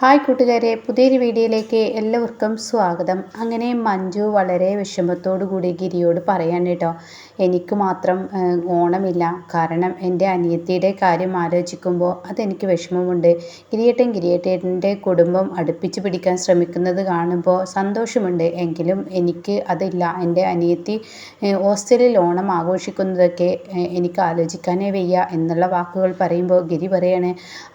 Hi കൂട്ടുകാരെ പുതിയൊരു വീഡിയോയിലേക്ക് എല്ലാവർക്കും സ്വാഗതം. അങ്ങനെ മഞ്ജു വളരെ വിഷമത്തോടു കൂടി ഗിരിയോട് പറയാൻ കേട്ടോ എനിക്ക് മാത്രം ഓണമില്ല. കാരണം എന്റെ അനിയത്തിയുടെ കാര്യം ആലോചിക്കുമ്പോൾ അതെനിക്ക് വിഷമമുണ്ട്. ഗിരിയേട്ടൻ ഗിരിയേട്ടന്റെ കുടുംബം അടുപ്പിച്ച് പിടിക്കാൻ ശ്രമിക്കുന്നത് കാണുമ്പോൾ സന്തോഷമുണ്ട്. എങ്കിലും എനിക്ക് അതില്ല. എന്റെ അനിയത്തി ഹോസ്റ്റലിൽ ഓണം ആഘോഷിക്കുന്നതൊക്കെ എനിക്ക് ആലോചിക്കാനേ വയ്യ എന്നുള്ള വാക്കുകൾ പറയുമ്പോൾ ഗിരി പറയാണ്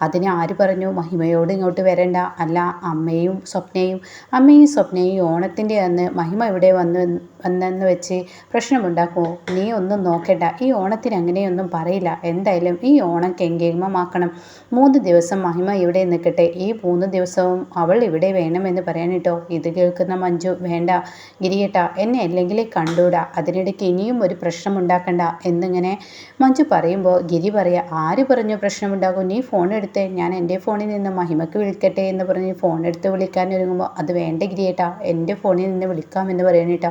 അതിനെ ആര് പറഞ്ഞു? മഹിമയോട് ഇങ്ങോട്ട് വരേണ്ട. വേണ്ട അല്ല അമ്മയും സ്വപ്നയും അമ്മയും സ്വപ്നയും ഓണത്തിന്റെ അന്ന് മഹിമ ഇവിടെ വന്ന് വന്നെന്ന് വെച്ച് പ്രശ്നമുണ്ടാക്കുമോ നീ ഒന്നും നോക്കേണ്ട. ഈ ഓണത്തിന് അങ്ങനെയൊന്നും പറയില്ല. എന്തായാലും ഈ ഓണം കെങ്കേമമാക്കണം. മൂന്ന് ദിവസം മഹിമ ഇവിടെ നിൽക്കട്ടെ. ഈ മൂന്ന് ദിവസവും അവൾ ഇവിടെ വേണമെന്ന് പറയാനിട്ടോ? ഇത് കേൾക്കുന്ന മഞ്ജു വേണ്ട ഗിരിയേട്ട എന്നെ അല്ലെങ്കിൽ കണ്ടൂടാ. അതിനിടയ്ക്ക് ഇനിയും ഒരു പ്രശ്നം ഉണ്ടാക്കണ്ട എന്നിങ്ങനെ മഞ്ജു പറയുമ്പോൾ ഗിരി പറയുക ആര് പറഞ്ഞു പ്രശ്നമുണ്ടാകും? നീ ഫോൺ എടുത്തേ. ഞാൻ എന്റെ ഫോണിൽ നിന്ന് മഹിമക്ക് വിളിക്കട്ടെ. എന്ന് പറഞ്ഞ് ഫോൺ എടുത്ത് വിളിക്കാൻ ഒരുങ്ങുമ്പോൾ അത് വേണ്ട ഗിരിയേട്ടാ എന്റെ ഫോണിൽ നിന്ന് വിളിക്കാമെന്ന് പറയണേട്ടാ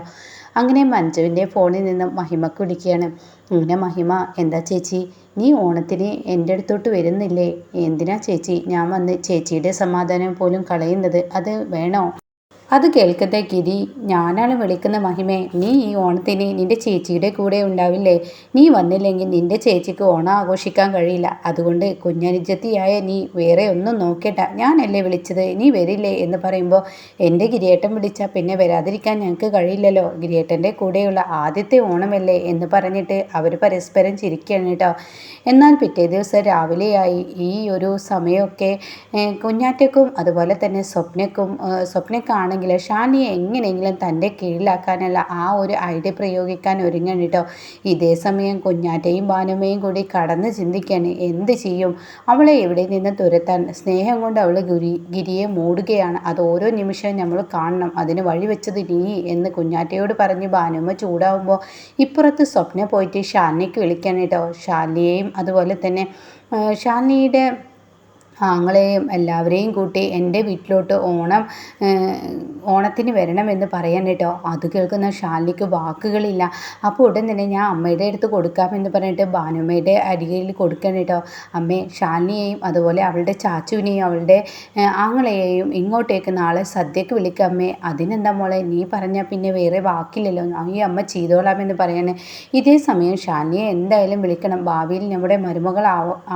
അങ്ങനെ മഞ്ജുവിന്റെ ഫോണിൽ നിന്ന് മഹിമക്ക് വിളിക്കുകയാണ്. അങ്ങനെ മഹിമ എന്താ ചേച്ചി? നീ ഓണത്തിന് എന്റെ അടുത്തോട്ട് വരുന്നില്ലേ? എന്തിനാ ചേച്ചി? ഞാൻ വന്ന് ചേച്ചിയുടെ സമാധാനം പോലും കളയുന്നത് അത് വേണോ? അത് കേൾക്കുന്ന ഗിരി ഞാനാണ് വിളിക്കുന്ന മഹിമേ. നീ ഈ ഓണത്തിന് നിന്റെ ചേച്ചിയുടെ കൂടെ ഉണ്ടാവില്ലേ? നീ വന്നില്ലെങ്കിൽ നിന്റെ ചേച്ചിക്ക് ഓണം ആഘോഷിക്കാൻ കഴിയില്ല. അതുകൊണ്ട് കുഞ്ഞനുജത്തിയായ നീ വേറെ ഒന്നും നോക്കേണ്ട. ഞാനല്ലേ വിളിച്ചത്? നീ വരില്ലേ എന്ന് പറയുമ്പോൾ എന്റെ ഗിരിയേട്ടൻ വിളിച്ചാൽ പിന്നെ വരാതിരിക്കാൻ ഞങ്ങൾക്ക് കഴിയില്ലല്ലോ. ഗിരിയേട്ടന്റെ കൂടെയുള്ള ആദ്യത്തെ ഓണമല്ലേ എന്ന് പറഞ്ഞിട്ട് അവർ പരസ്പരം ചിരിക്കുകയാണ് കേട്ടോ. എന്നാൽ പിറ്റേ ദിവസം രാവിലെയായി. ഈ ഒരു സമയമൊക്കെ കുഞ്ഞാറ്റക്കും അതുപോലെ തന്നെ സ്വപ്നക്കും സ്വപ്നക്കാണെങ്കിൽ ആണെങ്കിൽ ഷാനിയെ എങ്ങനെയെങ്കിലും തന്റെ കീഴിലാക്കാനുള്ള ആ ഒരു ഐഡിയ പ്രയോഗിക്കാൻ ഒരുങ്ങണം കേട്ടോ. ഇതേ സമയം കുഞ്ഞാറ്റയും ഭാനുമയും കൂടി കടന്ന് ചിന്തിക്കാൻ എന്ത് ചെയ്യും? അവളെ എവിടെ നിന്ന് തുരത്താൻ? സ്നേഹം കൊണ്ട് അവൾ ഗുരി ഗിരിയെ മൂടുകയാണ്. അത് ഓരോ നിമിഷവും നമ്മൾ കാണണം. അതിന് വഴി വെച്ചത് നീ എന്ന് കുഞ്ഞാറ്റയോട് പറഞ്ഞ് ബാനുമ ചൂടാവുമ്പോൾ ഇപ്പുറത്ത് സ്വപ്ന പോയിട്ട് ഷാനിക്ക് വിളിക്കാൻ കേട്ടോ. ഷാലിയെയും അതുപോലെ തന്നെ ഷാലിയുടെ ആങ്ങളെയും എല്ലാവരെയും കൂട്ടി എന്റെ വീട്ടിലോട്ട് ഓണം ഓണത്തിന് വരണമെന്ന് പറയാൻ കേട്ടോ. അത് കേൾക്കുന്ന ഷാലിക്ക് വാക്കുകളില്ല. അപ്പോൾ ഉടൻ തന്നെ ഞാൻ അമ്മയുടെ അടുത്ത് കൊടുക്കാമെന്ന് പറഞ്ഞിട്ട് ഭാനുമ്മയുടെ അരികയിൽ കൊടുക്കണം കേട്ടോ. അമ്മേ ഷാലിനിയെയും അതുപോലെ അവളുടെ ചാച്ചുവിനെയും അവളുടെ ആങ്ങളെയെയും ഇങ്ങോട്ടേക്ക് നാളെ സദ്യക്ക് വിളിക്കാം അമ്മേ. അതിനെന്താ മോളെ നീ പറഞ്ഞാൽ പിന്നെ വേറെ വാക്കില്ലല്ലോ. ഈ അമ്മ ചെയ്തോളാമെന്ന് പറയാൻ ഇതേ സമയം ഷാലിനിയെ എന്തായാലും വിളിക്കണം. ഭാവിയിൽ നമ്മുടെ മരുമകൾ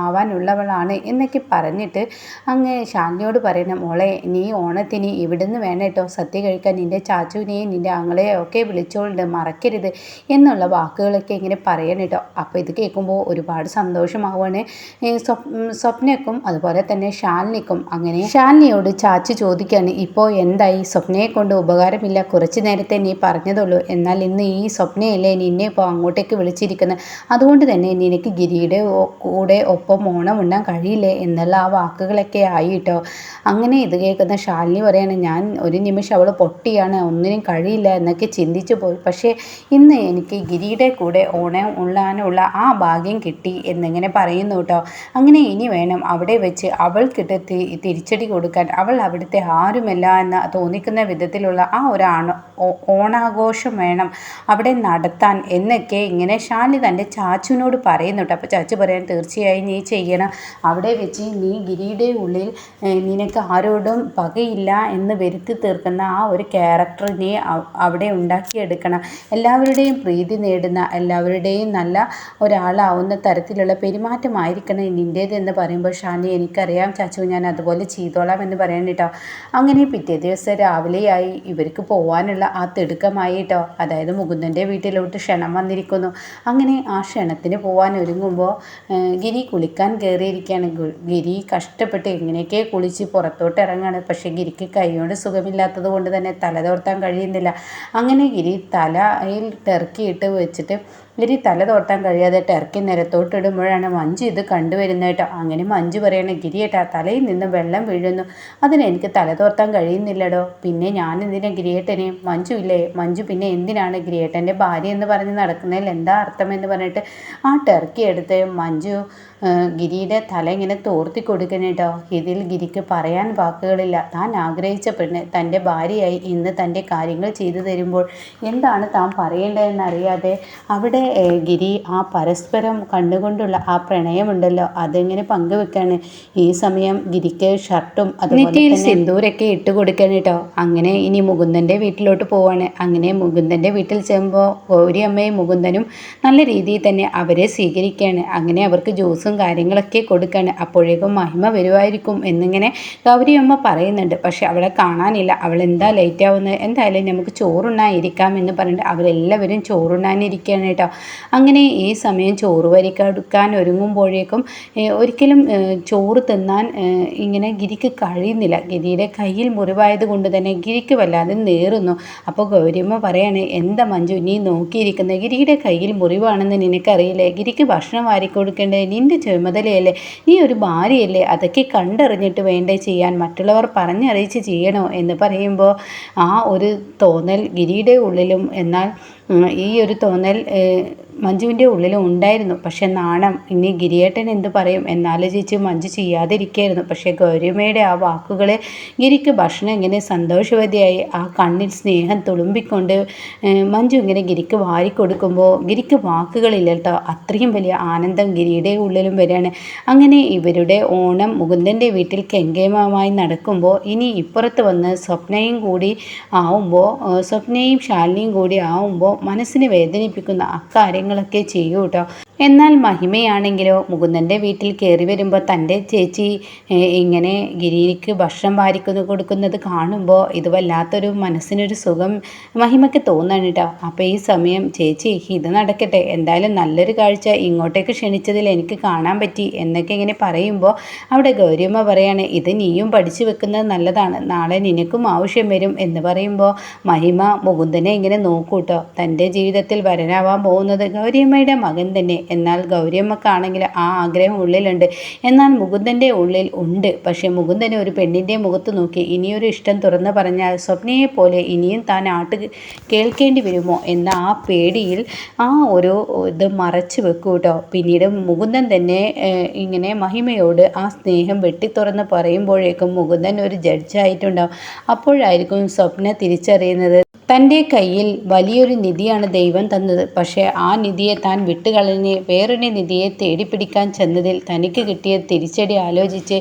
ആവാനുള്ളവളാണ് എന്നൊക്കെ പറഞ്ഞിട്ട് പറഞ്ഞിട്ട് അങ്ങ് ശാലിനിയോട് പറയണം മോളെ നീ ഓണത്തിന് ഇവിടുന്ന് വേണം കേട്ടോ. സദ്യ കഴിക്കാൻ നിന്റെ ചാച്ചുവിനെയും നിന്റെ ആങ്ങളെയും ഒക്കെ വിളിച്ചോളുണ്ട്. മറക്കരുത് എന്നുള്ള വാക്കുകളൊക്കെ ഇങ്ങനെ പറയണം കേട്ടോ. അപ്പോൾ ഇത് കേൾക്കുമ്പോൾ ഒരുപാട് സന്തോഷമാവുകയാണ്. സ്വപ്നക്കും അതുപോലെ തന്നെ ഷാലിനിക്കും അങ്ങനെ ഷാലിനിയോട് ചാച്ചു ചോദിക്കുകയാണ് ഇപ്പോൾ എന്തായി? സ്വപ്നയെ കൊണ്ട് ഉപകാരമില്ല. കുറച്ച് നേരത്തെ നീ പറഞ്ഞതുള്ളൂ. എന്നാൽ ഇന്ന് ഈ സ്വപ്നയല്ലേ നിന്നെ ഇപ്പോൾ അങ്ങോട്ടേക്ക് വിളിച്ചിരിക്കുന്നത്? അതുകൊണ്ട് തന്നെ നിനക്ക് ഗിരിയുടെ കൂടെ ഒപ്പം ഓണം ഉണ്ടാൻ കഴിയില്ലേ? എന്നുള്ള ആ വാക്കുകളൊക്കെ ആയി കേട്ടോ അങ്ങനെ ഇത് കേൾക്കുന്ന ശാലിനി പറയാണ് ഞാൻ ഒരു നിമിഷം അവൾ പൊട്ടിയാണ് ഒന്നിനും കഴിയില്ല എന്നൊക്കെ ചിന്തിച്ചു പോയി. പക്ഷേ ഇന്ന് എനിക്ക് ഗിരിയുടെ കൂടെ ഓണം ഉള്ളാനുള്ള ആ ഭാഗ്യം കിട്ടി എന്നിങ്ങനെ പറയുന്നു കേട്ടോ അങ്ങനെ ഇനി വേണം അവിടെ വെച്ച് അവൾക്കിട്ട് തിരിച്ചടി കൊടുക്കാൻ. അവൾ അവിടുത്തെ ആരുമല്ല എന്ന് തോന്നിക്കുന്ന വിധത്തിലുള്ള ആ ഒരു ഓണാഘോഷം വേണം അവിടെ നടത്താൻ എന്നൊക്കെ ഇങ്ങനെ ശാലി തന്റെ ചാച്ചുവിനോട് പറയുന്നുണ്ട് അപ്പോൾ ചാച്ചു പറയാൻ തീർച്ചയായും നീ ചെയ്യണം. അവിടെ വെച്ച് നീ ഗിരിയുടെ ഉള്ളിൽ നിനക്ക് ആരോടും പകയില്ല എന്ന് വരുത്തി തീർക്കുന്ന ആ ഒരു ക്യാരക്ടറിനെ അവിടെ ഉണ്ടാക്കിയെടുക്കണം. എല്ലാവരുടെയും പ്രീതി നേടുന്ന എല്ലാവരുടെയും നല്ല ഒരാളാവുന്ന തരത്തിലുള്ള പെരുമാറ്റമായിരിക്കണം നിന്റേതെന്ന് പറയുമ്പോൾ ഷാനി എനിക്കറിയാം ചാച്ചു ഞാൻ അതുപോലെ ചെയ്തോളാം എന്ന് പറയാൻ കേട്ടോ. അങ്ങനെ പിറ്റേ ദിവസം രാവിലെയായി ഇവർക്ക് പോകാനുള്ള ആ തിടുക്കമായി കേട്ടോ. അതായത് മുകുന്ദന്റെ വീട്ടിലോട്ട് ക്ഷണം വന്നിരിക്കുന്നു. അങ്ങനെ ആ ക്ഷണത്തിന് പോകാൻ ഒരുങ്ങുമ്പോൾ ഗിരി കുളിക്കാൻ കയറിയിരിക്കുകയാണ്. ഗിരി കഷ്ടപ്പെട്ട് എങ്ങനെയൊക്കെ കുളിച്ച് പുറത്തോട്ട് ഇറങ്ങാണ്. പക്ഷേ ഗിരിക്ക് കൈകൊണ്ട് സുഖമില്ലാത്തത് കൊണ്ട് തന്നെ തല തോർത്താൻ കഴിയുന്നില്ല. അങ്ങനെ ഗിരി തലയിൽ ടെർക്കിയിട്ട് വെച്ചിട്ട് ഗിരി തല തോർത്താൻ കഴിയാതെ ടെർക്കി നിരത്തോട്ടിടുമ്പോഴാണ് മഞ്ജു ഇത് കണ്ടുവരുന്നത് കേട്ടോ. അങ്ങനെ മഞ്ജു പറയണ ഗിരിയേട്ടാ തലയിൽ നിന്ന് വെള്ളം വീഴുന്നു. അതിന് എനിക്ക് തല തോർത്താൻ കഴിയുന്നില്ലടോ. പിന്നെ ഞാൻ എന്തിനാ ഗിരിയേട്ടനെ? മഞ്ജു ഇല്ലേ? മഞ്ജു പിന്നെ എന്തിനാണ് ഗിരിയേട്ടന്റെ ഭാര്യ എന്ന് പറഞ്ഞ് നടക്കുന്നതിൽ എന്താ അർത്ഥം എന്ന് പറഞ്ഞിട്ട് ആ ടെർക്കി എടുത്ത് മഞ്ജു ഗിരിയുടെ തല ഇങ്ങനെ തോർത്തി കൊടുക്കണേട്ടോ ഇതിൽ ഗിരിക്ക് പറയാൻ വാക്കുകളില്ല. താൻ ആഗ്രഹിച്ച പെണ്ണ് തന്റെ ഭാര്യയായി ഇന്ന് തന്റെ കാര്യങ്ങൾ ചെയ്തു തരുമ്പോൾ എന്താണ് താൻ പറയേണ്ടതെന്നറിയാതെ അവിടെ ഗിരി ആ പരസ്പരം കണ്ടുകൊണ്ടുള്ള ആ പ്രണയമുണ്ടല്ലോ. അതെങ്ങനെ പങ്കുവെക്കാണ്? ഈ സമയം ഗിരിക്ക് ഷർട്ടും അതുപോലെ സിന്ദൂരൊക്കെ ഇട്ട് കൊടുക്കണം കേട്ടോ. അങ്ങനെ ഇനി മുകുന്ദന്റെ വീട്ടിലോട്ട് പോവാണ്. അങ്ങനെ മുകുന്ദന്റെ വീട്ടിൽ ചെല്ലുമ്പോൾ ഗൗരി അമ്മയും മുകുന്ദനും നല്ല രീതിയിൽ തന്നെ അവരെ സ്വീകരിക്കുകയാണ് അങ്ങനെ അവർക്ക് ജ്യൂസും കാര്യങ്ങളൊക്കെ കൊടുക്കുകയാണ് അപ്പോഴേക്കും മഹിമ വരുമായിരിക്കും എന്നിങ്ങനെ ഗൗരി അമ്മ പറയുന്നുണ്ട്. പക്ഷെ അവളെ കാണാനില്ല. അവൾ എന്താ ലേറ്റ് ആവുന്നത്? എന്തായാലും നമുക്ക് ചോറുണ്ണാതിരിക്കാം എന്ന് പറഞ്ഞിട്ട് അവരെല്ലാവരും ചോറുണ്ണാനിരിക്കുകയാണ് കേട്ടോ. അങ്ങനെ ഈ സമയം ചോറ് വരിക്കെടുക്കാൻ ഒരുങ്ങുമ്പോഴേക്കും ഒരിക്കലും ചോറ് തിന്നാൻ ഇങ്ങനെ ഗിരിക്ക് കഴിയുന്നില്ല. ഗിരിയുടെ കയ്യിൽ മുറിവായത് കൊണ്ട് തന്നെ ഗിരിക്ക് വല്ലാതെ നേറുന്നു. അപ്പോൾ ഗൗരിയമ്മ പറയാണ് എന്താ മഞ്ജു നീ നോക്കിയിരിക്കുന്നത് ഗിരിയുടെ കയ്യിൽ മുറിവാണെന്ന് നിനക്കറിയില്ലേ? ഗിരിക്ക് ഭക്ഷണം വാരിക്കൊടുക്കേണ്ടത് നിന്റെ ചുമതലയല്ലേ? നീ ഒരു ഭാര്യയല്ലേ? അതൊക്കെ കണ്ടറിഞ്ഞിട്ട് വേണ്ടേ ചെയ്യാൻ? മറ്റുള്ളവർ പറഞ്ഞറിയിച്ച് ചെയ്യണോ? എന്ന് പറയുമ്പോൾ ആ ഒരു തോന്നൽ ഗിരിയുടെ ഉള്ളിലും എന്നാൽ ഈ ഒരു തോന്നൽ മഞ്ജുവിന്റെ ഉള്ളിലും ഉണ്ടായിരുന്നു. പക്ഷെ നാണം. ഇനി ഗിരിയേട്ടൻ എന്ത് പറയും? എന്നാലോചിച്ച് മഞ്ജു ചെയ്യാതിരിക്കുകയായിരുന്നു പക്ഷേ ഗൗരിയമ്മയുടെ ആ വാക്കുകളെ ഗിരിക്ക് ഭക്ഷണം ഇങ്ങനെ സന്തോഷവതിയായി ആ കണ്ണിൽ സ്നേഹം തുളുമ്പിക്കൊണ്ട് മഞ്ജു ഇങ്ങനെ ഗിരിക്ക് വാരിക്കൊടുക്കുമ്പോൾ ഗിരിക്ക് വാക്കുകളില്ല കേട്ടോ അത്രയും വലിയ ആനന്ദം ഗിരിയുടെ ഉള്ളിലും വരികയാണ്. അങ്ങനെ ഇവരുടെ ഓണം മുകുന്ദന്റെ വീട്ടിൽ കെങ്കേമമായി നടക്കുമ്പോൾ ഇനി ഇപ്പുറത്ത് വന്ന് സ്വപ്നയും കൂടി ആവുമ്പോൾ സ്വപ്നയും ശാലിനിയും കൂടി ആവുമ്പോൾ മനസ്സിനെ വേദനിപ്പിക്കുന്ന അക്കാര്യങ്ങളൊക്കെ ചെയ്യൂ കേട്ടോ. എന്നാൽ മഹിമയാണെങ്കിലോ മുകുന്ദന്റെ വീട്ടിൽ കയറി വരുമ്പോൾ തന്റെ ചേച്ചി ഇങ്ങനെ ഗിരിക്ക് ഭക്ഷണം വാരിക്കുന്നു കൊടുക്കുന്നത് കാണുമ്പോൾ ഇത് വല്ലാത്തൊരു മനസ്സിനൊരു സുഖം മഹിമയ്ക്ക് തോന്നാണ് കേട്ടോ അപ്പോൾ ഈ സമയം ചേച്ചി ഇത് നടക്കട്ടെ. എന്തായാലും നല്ലൊരു കാഴ്ച ഇങ്ങോട്ടേക്ക് ക്ഷണിച്ചതിൽ എനിക്ക് കാണാൻ പറ്റി എന്നൊക്കെ ഇങ്ങനെ പറയുമ്പോൾ അവിടെ ഗൗരിയമ്മ പറയാണ് ഇത് നീയും പഠിച്ചു വെക്കുന്നത് നല്ലതാണ്. നാളെ നിനക്കും ആവശ്യം വരും എന്ന് പറയുമ്പോൾ മഹിമ മുകുന്ദനെ ഇങ്ങനെ നോക്കൂട്ടോ. തന്റെ ജീവിതത്തിൽ വരനാവാൻ പോകുന്നത് ഗൗരിയമ്മയുടെ മകൻ തന്നെ. എന്നാൽ ഗൗരിയമ്മക്കാണെങ്കിൽ ആ ആഗ്രഹം ഉള്ളിലുണ്ട്. എന്നാൽ മുകുന്ദന്റെ ഉള്ളിൽ ഉണ്ട്. പക്ഷേ മുകുന്ദന് ഒരു പെണ്ണിന്റെ മുഖത്ത് നോക്കി ഇനിയൊരു ഇഷ്ടം തുറന്നു പറഞ്ഞാൽ സ്വപ്നയെ പോലെ ഇനിയും താൻ ആട്ട് കേൾക്കേണ്ടി വരുമോ എന്ന ആ പേടിയിൽ ആ ഒരു ഇത് മറച്ചു വെക്കൂ കേട്ടോ പിന്നീട് മുകുന്ദൻ തന്നെ ഇങ്ങനെ മഹിമയോട് ആ സ്നേഹം വെട്ടി വെട്ടിത്തുറന്ന് പറയുമ്പോഴേക്കും മുകുന്ദൻ ഒരു ജഡ്ജായിട്ടുണ്ടാവും അപ്പോഴായിരിക്കും സ്വപ്ന തിരിച്ചറിയുന്നത് തന്റെ കയ്യിൽ വലിയൊരു നിധിയാണ് ദൈവം തന്നത്. പക്ഷേ ആ നിധിയെ താൻ വിട്ടുകളഞ്ഞ് വേറൊരു നിധിയെ തേടിപ്പിടിക്കാൻ ചെന്നതിൽ തനിക്ക് കിട്ടിയ തിരിച്ചടി ആലോചിച്ച്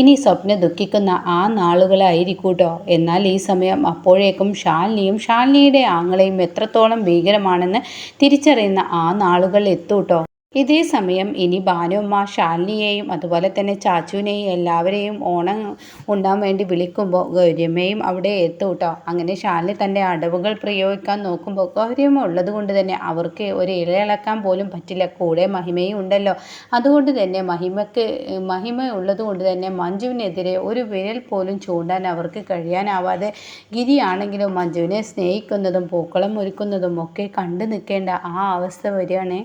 ഇനി സ്വപ്ന ദുഃഖിക്കുന്ന ആ നാളുകളായിരിക്കൂട്ടോ? എന്നാൽ ഈ സമയം അപ്പോഴേക്കും ഷാലിനിയും ഷാലിനിയുടെ ആങ്ങളെയും എത്രത്തോളം ഭീകരമാണെന്ന് തിരിച്ചറിയുന്ന ആ നാളുകൾ എത്തൂട്ടോ? ഇതേ സമയം ഇനി ഭാനുമ്മ ശാലിനിയെയും അതുപോലെ തന്നെ ചാച്ചുവിനെയും എല്ലാവരെയും ഓണം ഉണ്ടാൻ വേണ്ടി വിളിക്കുമ്പോൾ ഗൗരിയമ്മയും അവിടെ എത്തും കേട്ടോ അങ്ങനെ ശാലിനി തന്റെ അടവുകൾ പ്രയോഗിക്കാൻ നോക്കുമ്പോൾ ഗൗരിയമ്മ ഉള്ളത് കൊണ്ട് തന്നെ അവർക്ക് ഒരു ഇളയിളക്കാൻ പോലും പറ്റില്ല. കൂടെ മഹിമയും ഉണ്ടല്ലോ. അതുകൊണ്ട് തന്നെ മഹിമക്ക് മഹിമ ഉള്ളത് കൊണ്ട് തന്നെ മഞ്ജുവിനെതിരെ ഒരു വിരൽ പോലും ചൂണ്ടാൻ അവർക്ക് കഴിയാനാവാതെ ഗിരിയാണെങ്കിലും മഞ്ജുവിനെ സ്നേഹിക്കുന്നതും പൂക്കളം ഒരുക്കുന്നതും ഒക്കെ കണ്ടു നിൽക്കേണ്ട ആ അവസ്ഥ വരികയാണ്.